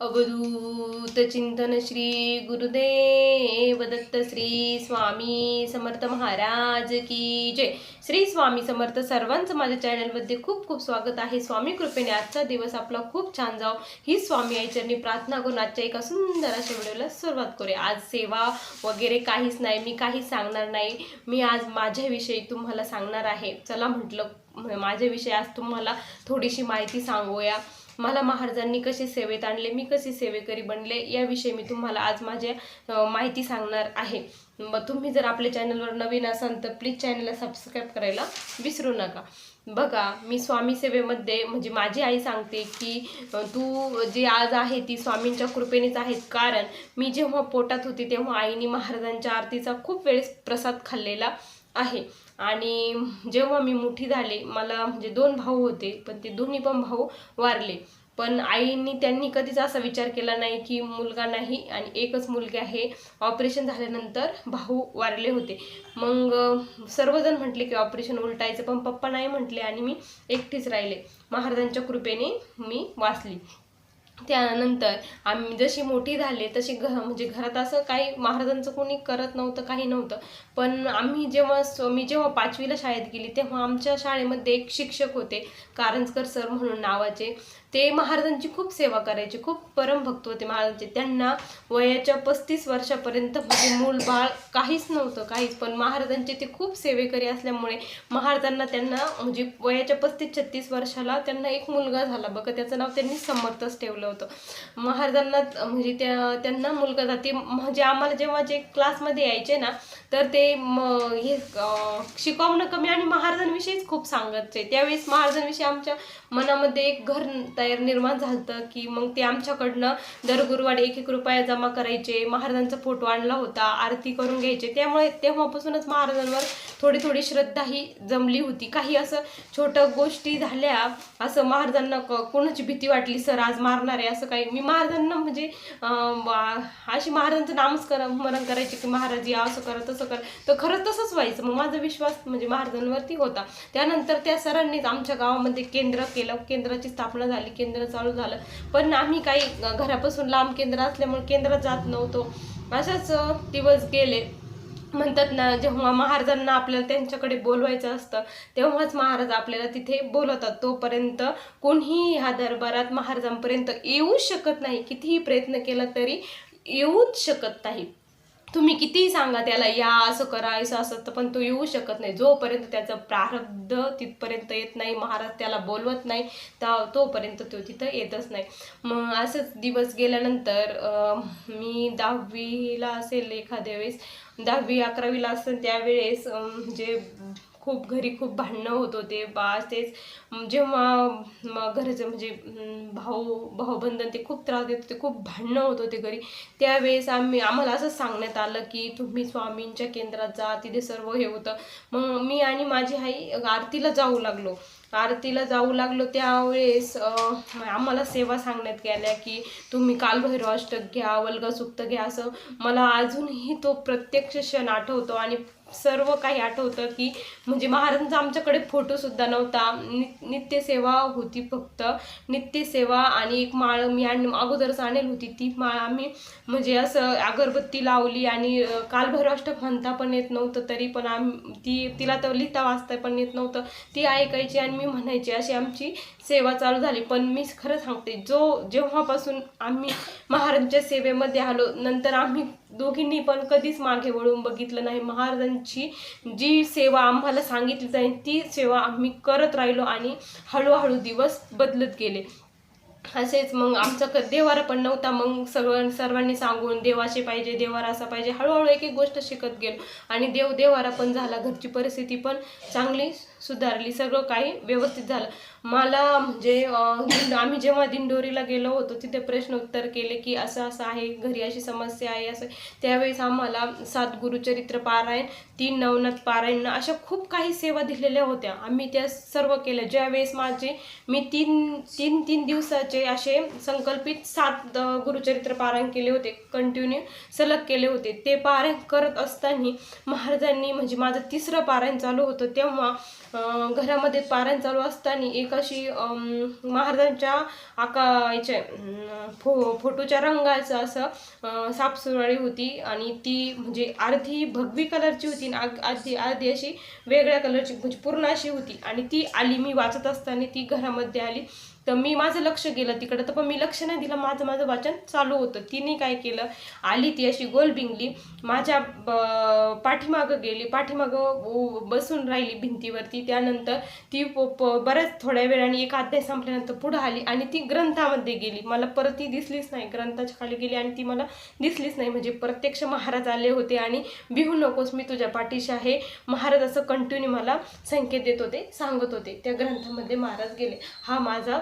अवधूत चिंतन श्री गुरुदेव दत्त श्री स्वामी समर्थ महाराज की जय. श्री स्वामी समर्थ सर्वांचं माझ्या चॅनलमध्ये खूप खूप स्वागत आहे. स्वामी कृपेने आजचा दिवस आपला खूप छान जाव. ही स्वामी आईचरणी प्रार्थना करून आजच्या एका सुंदर अशा व्हिडिओला सुरुवात करूया. आज सेवा वगैरे काहीच नाही मी काहीच सांगणार नाही. मी आज माझ्याविषयी तुम्हाला सांगणार आहे. चला म्हटलं माझ्याविषयी आज तुम्हाला थोडीशी माहिती सांगूया. मला महाराजांनी कसे सेवेत आणले मी कसे सेवेकरी बनले याविषयी मी तुम्हाला आज माझ्या माहिती सांगणार आहे. मग तुम्ही जर आपल्या चॅनलवर नवीन असाल तर प्लीज चॅनलला सबस्क्राईब करायला विसरू नका. बघा मी स्वामी सेवेमध्ये म्हणजे माझी आई सांगते की तू जे आज आहे ती स्वामींच्या कृपेनेच आहेत. कारण मी जेव्हा पोटात होती तेव्हा आईने महाराजांच्या आरतीचा खूप वेळेस प्रसाद खाल्लेला आहे. आणि जेव्हा मी मोठी झाले मला म्हणजे दोन भाऊ होते पण ते दोन्ही पण भाऊ वारले. पण आईनी त्यांनी कधीच असा विचार केला नाही की मुलगा नाही आणि एकच मुलगी आहे. ऑपरेशन झाल्यानंतर भाऊ वारले होते. मग सर्वजण म्हटले की ऑपरेशन उलटायचं पण पप्पा नाही म्हटले आणि मी एकटीच राहिले. महाराजांच्या कृपेने मी वाचली. त्यानंतर आम्ही जशी मोठी झाले तशी घ म्हणजे घरात असं काही महाराजांचं कोणी करत नव्हतं काही नव्हतं. पण आम्ही जेव्हा स- मी जेव्हा पाचवीला शाळेत गेली तेव्हा आमच्या शाळेमध्ये एक शिक्षक होते कारंजकर सर म्हणून नावाचे. ते महाराजांची खूप सेवा करायचे खूप परमभक्त होते महाराजांचे. त्यांना वयाच्या पस्तीस वर्षापर्यंत म्हणजे मूल बाळ काहीच नव्हतं काहीच. पण महाराजांचे ते खूप सेवेकरी असल्यामुळे महाराजांना त्यांना म्हणजे वयाच्या पस्तीस छत्तीस वर्षाला त्यांना एक मुलगा झाला. बघा त्याचं नाव त्यांनी समर्थच ठेवलं. होतं. महाराजांना म्हणजे त्या त्यांना मुलगा जाते म्हणजे आम्हाला जेव्हा जे क्लासमध्ये यायचे ना तर ते म हे शिकवणं कमी आणि महाराजांविषयीच खूप सांगायचे. त्यावेळेस महाराजांविषयी आमच्या मनामध्ये एक घर तयार निर्माण झालं की मग ते आमच्याकडनं दर गुरुवारी एक एक रुपया जमा करायचे. महाराजांचा फोटो आणला होता आरती करून घ्यायचे. त्यामुळे तेव्हापासूनच महाराजांवर थोडी थोडी श्रद्धा ही जमली होती. काही असं छोट्या गोष्टी झाल्या असं महाराजांना कोणाची भीती वाटली सर आज मारणार आहे असं काही मी महाराजांना म्हणजे अशी महाराजांचं नामस्करण स्मरण करायचे की महाराज या असं करा तसं करा. तर खरंच तसंच व्हायचं. मग माझा विश्वास म्हणजे महाराजांवरती होता. त्यानंतर त्या सरांनीच आमच्या गावामध्ये केंद्र केलं. केंद्राची स्थापना झाली. केंद्र चालू झालं. पण आम्ही काही घरापासून लांब केंद्र असल्यामुळे केंद्रात जात नव्हतो. अशाच दिवस गेले. म्हणतात ना जेव्हा महाराजांना आपल्याला त्यांच्याकडे बोलवायचं असतं तेव्हाच महाराज आपल्याला तिथे बोलवतात. तोपर्यंत कोणीही ह्या दरबारात महाराजांपर्यंत येऊच शकत नाही. कितीही प्रयत्न केला तरी येऊच शकत नाही. तुम्ही कितीही सांगा त्याला या असं करायचं असं तर पण तो येऊ शकत नाही. जोपर्यंत त्याचं प्रारब्ध तिथपर्यंत येत नाही महाराज त्याला बोलवत नाही त्या तोपर्यंत तो तिथं येतच नाही. मग असंच दिवस गेल्यानंतर मी दहावीला असेल एखाद्या वेळेस दहावी अकरावीला असेल त्यावेळेस जे खूप घरी खूप भांडणं होत होते. बा तेच जेव्हा म- घरचं म्हणजे भाऊ भाऊबंधन ते खूप त्रास देत होते खूप भांडणं होत होते घरी. त्यावेळेस आम्ही आम्हाला असंच सांगण्यात आलं की तुम्ही स्वामींच्या केंद्रात जा तिथे सर्व हे होतं. मग मी आणि माझी आई आरतीला जाऊ लागलो. आरतीला जाऊ लागलो त्यावेळेस आम्हाला सेवा सांगण्यात गेल्या की तुम्ही कालभैरव अष्टक घ्या वल्गा घ्या असं. मला अजूनही तो प्रत्यक्ष क्षण आठवतो आणि सर्व काही आठवतं की म्हणजे महाराजांचा आमच्याकडे फोटोसुद्धा नव्हता. नि नित्यसेवा होती फक्त. नित्यसेवा आणि एक माळ मी आणि अगोदरच आणेल होती ती माळ आम्ही म्हणजे असं अगरबत्ती लावली आणि अं, कालभैरवाष्टक म्हणता पण येत नव्हतं तरी पण आम ती तिला तर लिहिता वाचता पण येत नव्हतं. ती ऐकायची आणि मी म्हणायची अशी आमची सेवा चालू झाली. पण मी खरं सांगते जो जेव्हापासून आम्ही महाराजांच्या सेवेमध्ये आलो नंतर आम्ही दोघींनी पण कधीच मागे वळून बघितलं नाही. महाराजांची जी सेवा आम्हाला सांगितली जाईल ती सेवा आम्ही करत राहिलो आणि हळूहळू दिवस बदलत गेले. असेच मग आमचा क देवारा पण नव्हता. मग सगळं सर्वांनी सांगून देवाचे पाहिजे देवारा असा पाहिजे. हळूहळू एक एक गोष्ट शिकत गेलो. आणि देव देवारा पण झाला. घरची परिस्थिती पण चांगली सुधारली सगळं काही व्यवस्थित झालं. मला म्हणजे आम्ही जेव्हा दिंडोरीला गेलो होतो तिथे प्रश्न उत्तर केले की असं असं आहे घरी अशी समस्या आहे असं त्यावेळेस आम्हाला सात गुरुचरित्र पारायण तीन नवनाथ पारायण अशा खूप काही सेवा दिलेल्या होत्या. आम्ही त्या सर्व केल्या. ज्यावेळेस माझे मी तीन तीन तीन दिवसाचे असे संकल्पित सात गुरुचरित्र पारायण केले होते कंटिन्यू सलग केले होते. ते पारायण करत असताना महाराजांनी म्हणजे माझं तिसरं पारायण चालू होतं तेव्हा घरामध्ये पारायण चालू असताना एक अशी महाराजांच्या आका याच्या फो फोटोच्या रंगाचं असं सापसुराळी होती आणि ती म्हणजे अर्धी भगवी कलरची होती आणि अर्धी अर्धी अशी वेगळ्या कलरची म्हणजे पूर्ण अशी होती. आणि ती आली मी वाचत असताना ती घरामध्ये आली. तर मी माझं लक्ष गेलं तिकडं. तर पण मी लक्ष नाही दिलं. माझं माझं वाचन चालू होतं. तिने काय केलं? आली ती अशी गोल बिंगली. माझ्या ब- पाठीमागं गेली. पाठीमागं बसून राहिली भिंतीवरती. त्यानंतर ती प- प- बऱ्याच थोड्या वेळाने एक अध्याय संपल्यानंतर पुढं आली आणि ती ग्रंथामध्ये गेली. मला परत ती दिसलीच नाही. ग्रंथाच्या खाली गेली आणि ती मला दिसलीच नाही. म्हणजे प्रत्यक्ष महाराज आले होते आणि बिहू नकोस मी तुझ्या पाठीशी आहे. महाराज असं कंटिन्यू मला संकेत देत होते सांगत होते. त्या ग्रंथामध्ये महाराज गेले. हा माझा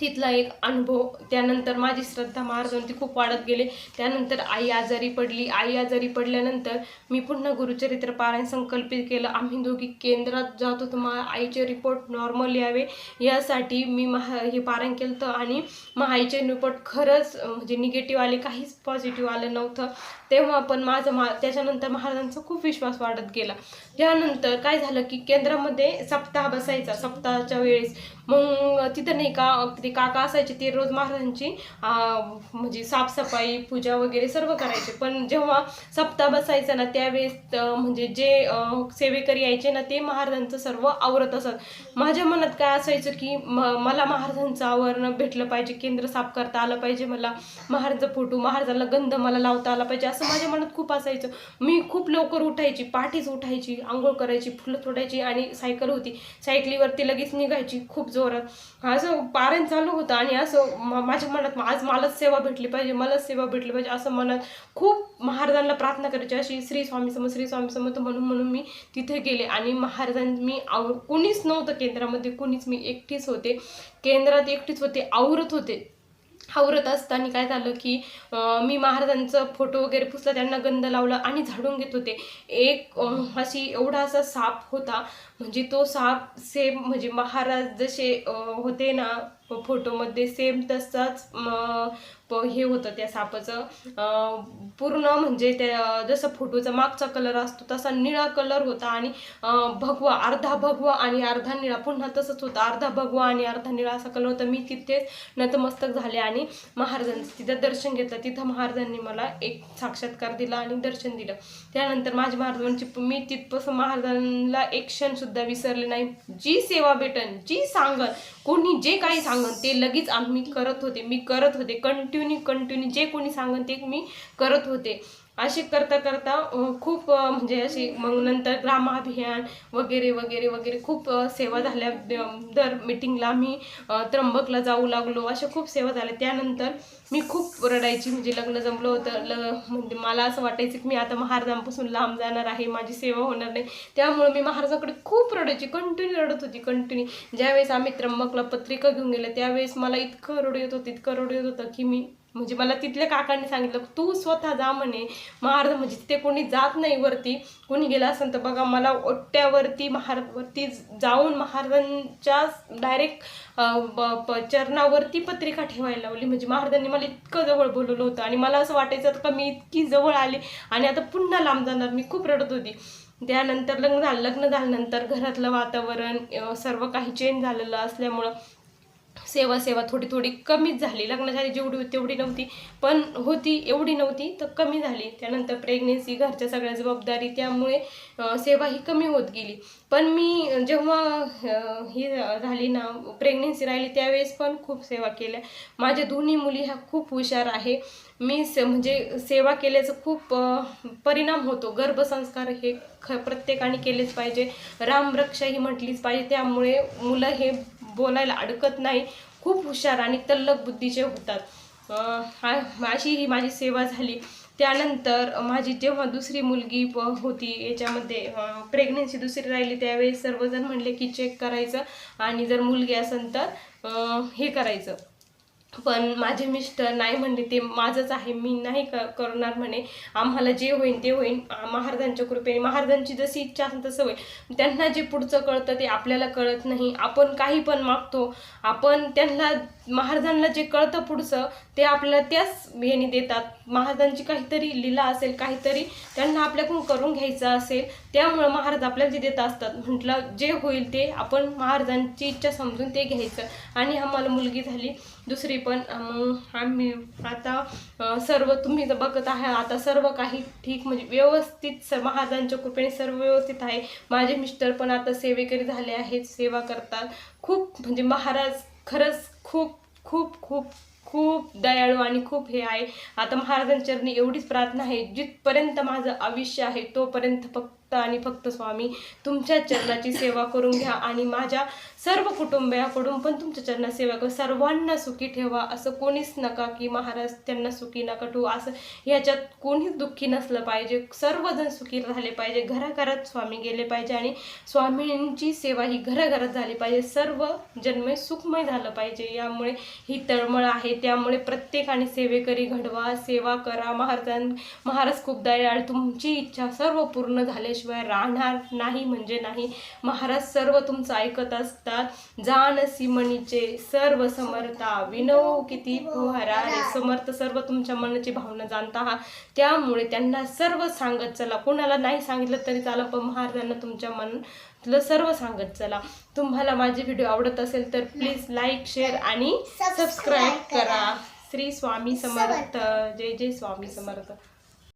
तिथला एक अनुभव त्यानंतर माझी श्रद्धा महाराजांची खूप वाढत गेले. त्यानंतर आई आजारी पडली. आई आजारी पडल्यानंतर मी पुन्हा गुरुचरित्र पारायण संकल्पित केलं. आम्ही दोघी केंद्रात जात होतो. मा आईचे रिपोर्ट नॉर्मल यावे. यासाठी मी महा हे पारायण केलं होतं आणि मग आईचे रिपोर्ट खरंच म्हणजे निगेटिव्ह आले. काहीच पॉझिटिव्ह आलं नव्हतं. तेव्हा पण माझं मा त्याच्यानंतर महाराजांचा खूप विश्वास वाढत गेला. त्यानंतर काय झालं की केंद्रामध्ये सप्ताह बसायचा. सप्ताहाच्या वेळेस. मग तिथं नाही का ते काका असायचे ते रोज महाराजांची म्हणजे साफसफाई पूजा वगैरे सर्व करायचे. पण जेव्हा सप्ताह बसायचा ना त्यावेळेस म्हणजे जे सेवेकरी यायचे ना ते महाराजांचं सर्व आवरत असत. माझ्या मनात काय असायचं की म- मला महाराजांचं आवरणं भेटलं पाहिजे केंद्र साफ करता आलं पाहिजे मला महाराजांचा फोटो महाराजाला गंध मला लावता आला पाहिजे असं माझ्या मनात खूप असायचं. मी खूप लवकर उठायची पाठीच उठायची आंघोळ करायची फुलं तोडायची आणि सायकल होती. सायकलीवरती लगेच निघायची खूप जोरात. असं पारांचा चालू होतं आणि असं माझ्या मनात आज मलाच सेवा भेटली पाहिजे मलाच सेवा भेटली पाहिजे असं मनात खूप महाराजांना प्रार्थना करायची अशी श्री स्वामी समोर श्री स्वामी समर्थ म्हणून म्हणून मी तिथे गेले. आणि महाराजांनी मी आव कुणीच नव्हतं केंद्रामध्ये कुणीच मी एकटीच होते. केंद्रात एकटीच होते आवरत होते. आवरत असताना काय झालं की मी महाराजांचं फोटो वगैरे पुसला त्यांना गंध लावला आणि झाडून घेत होते. एक अशी एवढा असा साप होता म्हणजे तो साप सेम म्हणजे महाराज जसे होते ना फोटोमध्ये सेम तसाच हे होतं त्या सापाचं पूर्ण म्हणजे त्या जसं फोटोचा मागचा कलर असतो तसा निळा कलर होता आणि भगवा अर्धा भगवा आणि अर्धा निळा पुन्हा तसंच होतं अर्धा भगवा आणि अर्धा निळा असा कलर होता. मी तिथेच नतमस्तक झाले आणि महाराजांचं तिथं दर्शन घेतलं. तिथं महाराजांनी मला एक साक्षात्कार दिला आणि दर्शन दिलं. त्यानंतर माझ्या महाराजांची मी तिथपासून महाराजांना एक क्षणसुद्धा विसरले नाही. जी सेवा भेटन जी सांगन कोणी जे काही सांग सांगन ते लगेच आम्ही करत होते मी करत होते कंटिन्यू कंटिन्यू जे कोणी सांगन ते मी करत होते. असे करता करता खूप म्हणजे अशी मग नंतर ग्रामाभियान वगैरे वगैरे वगैरे खूप सेवा झाल्या. दर मिटिंगला आम्ही त्र्यंबकला जाऊ लागलो. अशा खूप सेवा झाल्या. त्यानंतर मी खूप रडायची. म्हणजे लग्न जमलं होतं. ल म्हणजे मला असं वाटायचं की मी आता महाराजांपासून लांब जाणार आहे. माझी सेवा होणार नाही. त्यामुळे मी महाराजांकडे खूप रडायची. कंटिन्यू रडत होती. कंटिन्यू ज्यावेळेस आम्ही त्र्यंबकला पत्रिका घेऊन गेलो त्यावेळेस मला इतकं रडू येत होतं इतकं रडू येत होतं की मी म्हणजे मला तिथल्या काकांनी सांगितलं तू स्वतः जा म्हणे. महाराज म्हणजे तिथे कोणी जात नाही वरती. कोणी गेला असेल तर बघा मला ओट्यावरती महारवरती जाऊन महाराजांच्या डायरेक्ट चरणावरती पत्रिका ठेवायला लावली. म्हणजे महाराजांनी मला इतकं जवळ बोलवलं होतं आणि मला असं वाटायचं का मी इतकी जवळ आले आणि आता पुन्हा लांब जाणार. मी खूप रडत होती. त्यानंतर लग्न झालं. लग्न झाल्यानंतर घरातलं वातावरण सर्व काही चेंज झालेलं असल्यामुळं सेवा सेवा थोडी थोडी कमीच झाली. लग्नाच्या आधी जेवढी होती तेवढी नव्हती. पण होती एवढी नव्हती तर कमी झाली. त्यानंतर प्रेग्नेन्सी घरच्या सगळ्या जबाबदारी त्यामुळे सेवा ही कमी होत गेली. पण मी जेव्हा ही झाली ना प्रेग्नेन्सी राहिली त्यावेळेस पण खूप सेवा केल्या. माझ्या दोन्ही मुली ह्या खूप हुशार आहे. मी से म्हणजे सेवा केल्याचं खूप परिणाम होतो. गर्भसंस्कार हे ख प्रत्येकाने केलेच पाहिजे. रामरक्षा ही म्हटलीच पाहिजे. त्यामुळे मुलं हे बोलायला अडकत नाही. खूप हुशार आणि तल्लक बुद्धीचे होतात. हा- अशी ही माझी सेवा झाली. त्यानंतर माझी जेव्हा दुसरी मुलगी प- होती याच्यामध्ये प्रेग्नेन्सी दुसरी राहिली त्यावेळेस सर्वजण म्हणले की चेक करायचं आणि जर मुलगी असेल तर हे करायचं. पण माझे मिस्टर नाही म्हणले ते माझंच आहे मी नाही क करणार म्हणे. आम्हाला जे होईल ते होईल महाराजांच्या कृपेने. महाराजांची जशी इच्छा असेल तसं होईल. त्यांना जे पुढचं कळतं ते आपल्याला कळत नाही. आपण काही पण मागतो. आपण त्यांना महाराजांना जे कळतं पुढचं ते आपल्याला त्याच याने देतात. महाराजांची काहीतरी लीला असेल काहीतरी त्यांना आपल्याकडून करून घ्यायचं असेल त्यामुळं महाराज आपल्याला जे देत असतात म्हटलं जे होईल ते आपण महाराजांची इच्छा समजून ते घ्यायचं. आणि आम्हाला मुलगी झाली दुसरी पण आम्ही आता सर्व तुम्ही जर बघत आहात आता सर्व काही ठीक म्हणजे व्यवस्थित स महाराजांच्या कृपेने सर्व व्यवस्थित आहे. माझे मिस्टर पण आता सेवेकरी झाले आहेत सेवा करतात. खूप म्हणजे महाराज खरंच खूप खूप खूप खूप दयाळू आणि खूप हे आहे. आता महाराजांच्या चरणी एवढीच प्रार्थना आहे जिथपर्यंत माझं आयुष्य आहे तोपर्यंत फक्त फक्त आणि फक्त स्वामी तुमच्या चरणाची सेवा करून घ्या आणि माझ्या सर्व कुटुंबियाकडून पण तुमच्या चरणात सेवा करून सर्वांना सुखी ठेवा असं कोणीच नका की महाराज त्यांना सुखी नका ठेवू असं ह्याच्यात कोणीच दुःखी नसलं पाहिजे. सर्वजण सुखी झाले पाहिजे घराघरात स्वामी गेले पाहिजे आणि स्वामींची सेवा ही घराघरात झाली पाहिजे. सर्व जन्मे सुखमय झालं पाहिजे. यामुळे ही तळमळ आहे. त्यामुळे प्रत्येकाने सेवेकरी घडवा सेवा करा. महाराजां महाराज खूप दयाळ. तुमची इच्छा सर्व पूर्ण झाल्याशिवाय राहणार नाही म्हणजे नाही. महाराज सर्व तुमचं ऐकत असतात. जाण सिमणीचे सर्व समर्था विनव किती पोहरारे समर्थ सर्व तुमच्या मनाची भावना जाणता आहात त्यामुळे त्यांना सर्व सांगत चला. कोणाला नाही सांगितलं तरी चाला पण महाराजांना तुमच्या मनातलं सर्व सांगत चला. तुम्हाला माझे व्हिडिओ आवडत असेल तर प्लीज लाईक शेअर आणि सबस्क्राईब करा. श्री स्वामी समर्थ. जय जय स्वामी समर्थ.